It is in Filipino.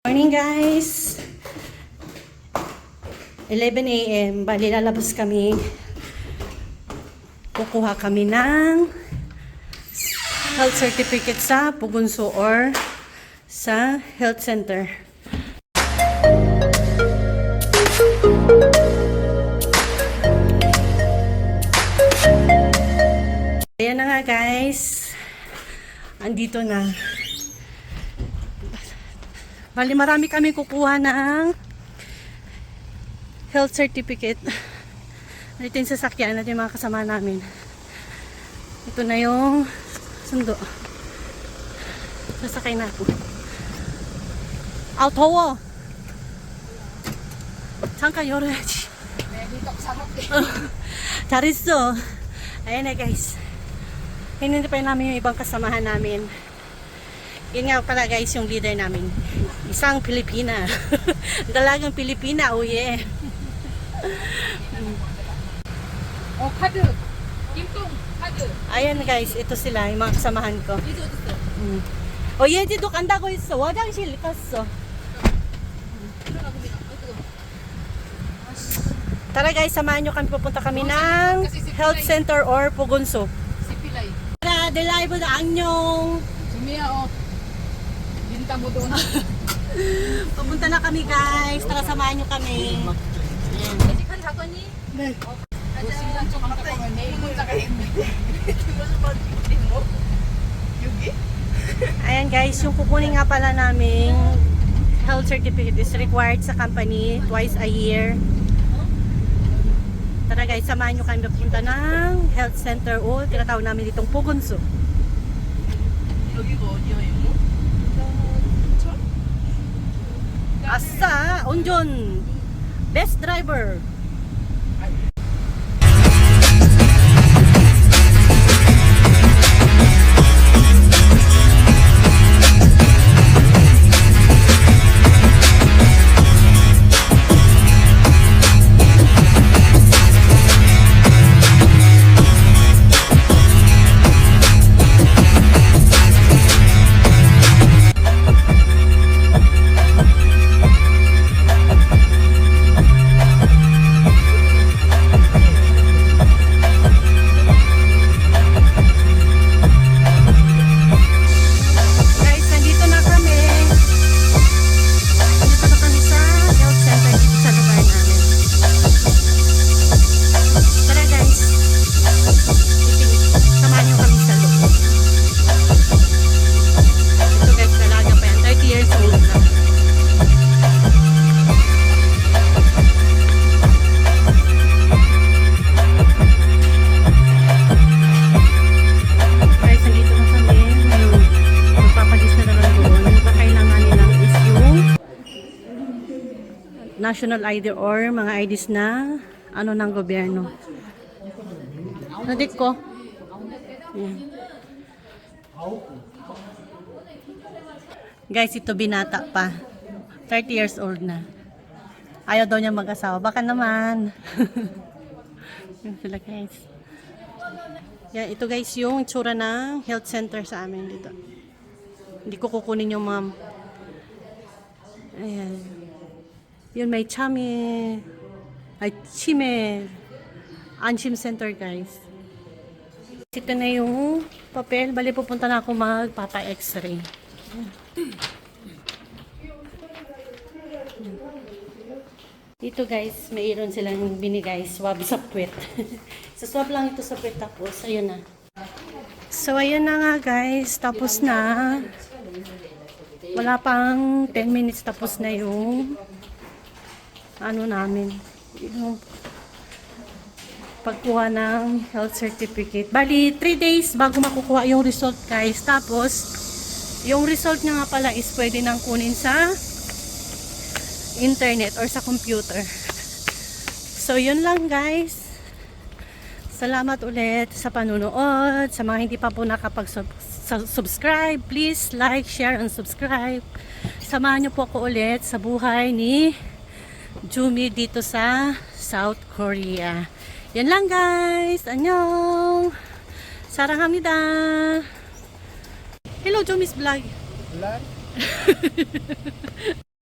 Morning guys! 11 a.m. Bali lalabas kami. Kukuha kami ng health certificate sa Pugunso or sa health center. Ayan na nga guys. Andito na. Bali, marami kami kukuha ng health certificate. Ito yung sasakyan natin mga kasama namin. Ito na yung sundo. Sasakay na ako. Autowo! Saan kayo, Rich? Dito sa Charis eh. to. Ayan na guys. Hinintay pa namin yung ibang kasamahan namin yun nga pala guys yung leader namin isang Pilipina dalagang Pilipina oh yeah oh kadu kimtong kadu ayan guys ito sila yung mga kasamahan ko dito dito mm. oh yeah dito kanda ko iso wadang sila kaso Tara guys, samahan nyo kami. Pupunta kami oh, ng health center or Pugunso. Si Pilay. Tara, deliver na anyong. Sumiya, oh. Papunta mo doon. Papunta na kami guys. Tara samahan nyo kami. Kasi kan ako ni. Ayan guys, yung kukunin nga pala namin health certificate is required sa company twice a year. Tara guys, samahan nyo kami papunta ng health center o tinatawag namin ditong Pugunso. Yogi ko, yogi mo. 아싸! 운전 베스트 드라이버! National ID or mga IDs na ano ng gobyerno. Nadik ko. Ayan. Guys, ito binata pa. 30 years old na. Ayaw daw niya mag-asawa. Baka naman. Yan sila guys. Yan, ito guys yung itsura ng health center sa amin dito. Hindi ko kukunin yung ma'am. Ayan. Yun may chame. Ay, chime. Anshim Center guys. Ito na yung papel. Bali pupunta na ako magpapa-x-ray. Dito guys, mayroon silang binigay swab sa puwet. sa swab lang ito sa puwet tapos, ayun na. So, ayun na nga guys, tapos na. Wala pang 10 minutes tapos na yung ano namin, yung pagkuha ng health certificate. Bali, 3 days bago makukuha yung result guys. Tapos, yung result niya nga pala is pwede nang kunin sa internet or sa computer. So, yun lang guys. Salamat ulit sa panunood. Sa mga hindi pa po nakapag-subscribe, please like, share, and subscribe. Samahan niyo po ako ulit sa buhay ni Jumi dito sa South Korea. Yan lang guys. Annyeong. Saranghamnida. Hello, Jumi's vlog. Vlog?